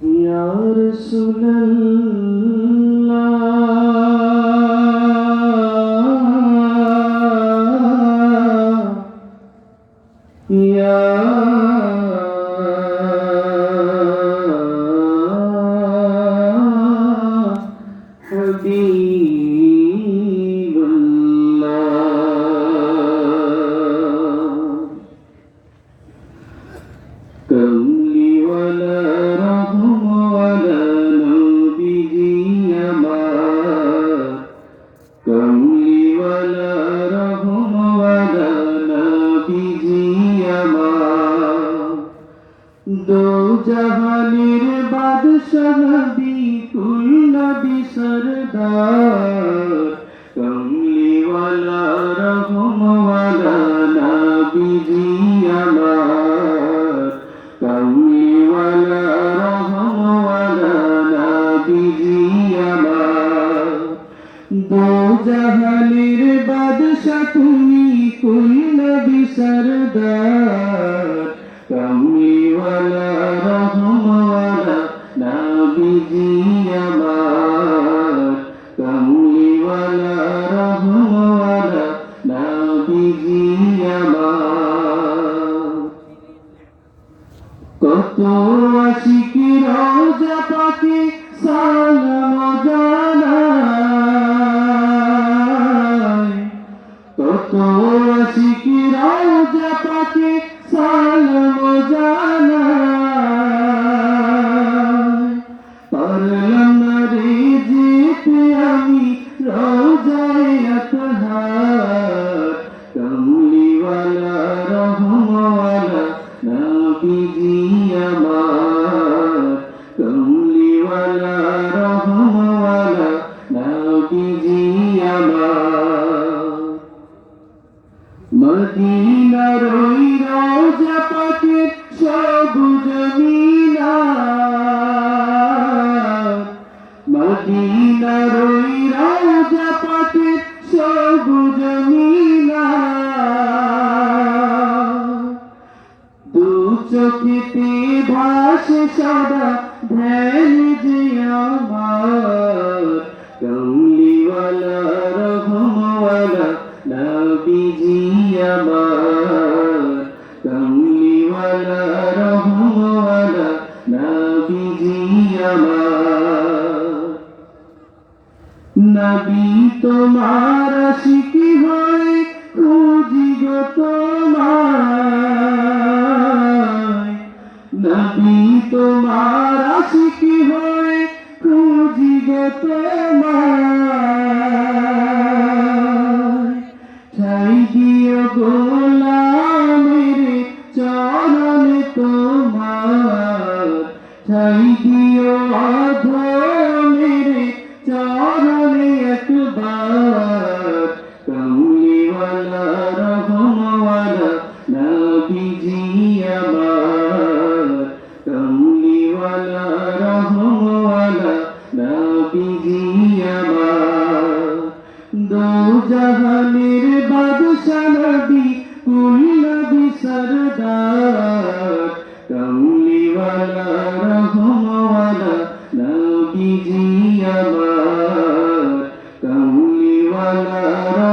Ya Rasulallah দো জাহানের বাদশাহ নবী কুল নবী সরদার। কমলি ওয়ালা রহম ওয়ালা নবীজি আমার। কমলি ওয়ালা রহম নবীজি আমার। দো জাহানের বাদশা তুমি কুল নবী সরদার। রোজা পাখি সালাম জানাই তত আশিকি রোজা পাখি সালাম জানাই কমলিওয়ালা রহমওয়ালা নবীজি আমার। মদিনার ওই রোজা পাকে সবুজ মিনার চোখেতে ভাসে সদা ধ্যান যে আমার। কমলিওয়ালা, রহমওয়ালা, নবীজি আমার। কমলিওয়ালা, রহমওয়ালা, নবীজি আমার। নবী তোমার শিকি হয় খুঁজি গো তোমায় নবী তোমার আশিকি হয়ে খুঁজি গো তোমার গোলামের চরণ তোমার। চাই দিও জাহানের বাদশা নবী কুল নবী সরদার কমলিওয়ালা রহমওয়ালা নবীজি আমার। কমলিওয়ালা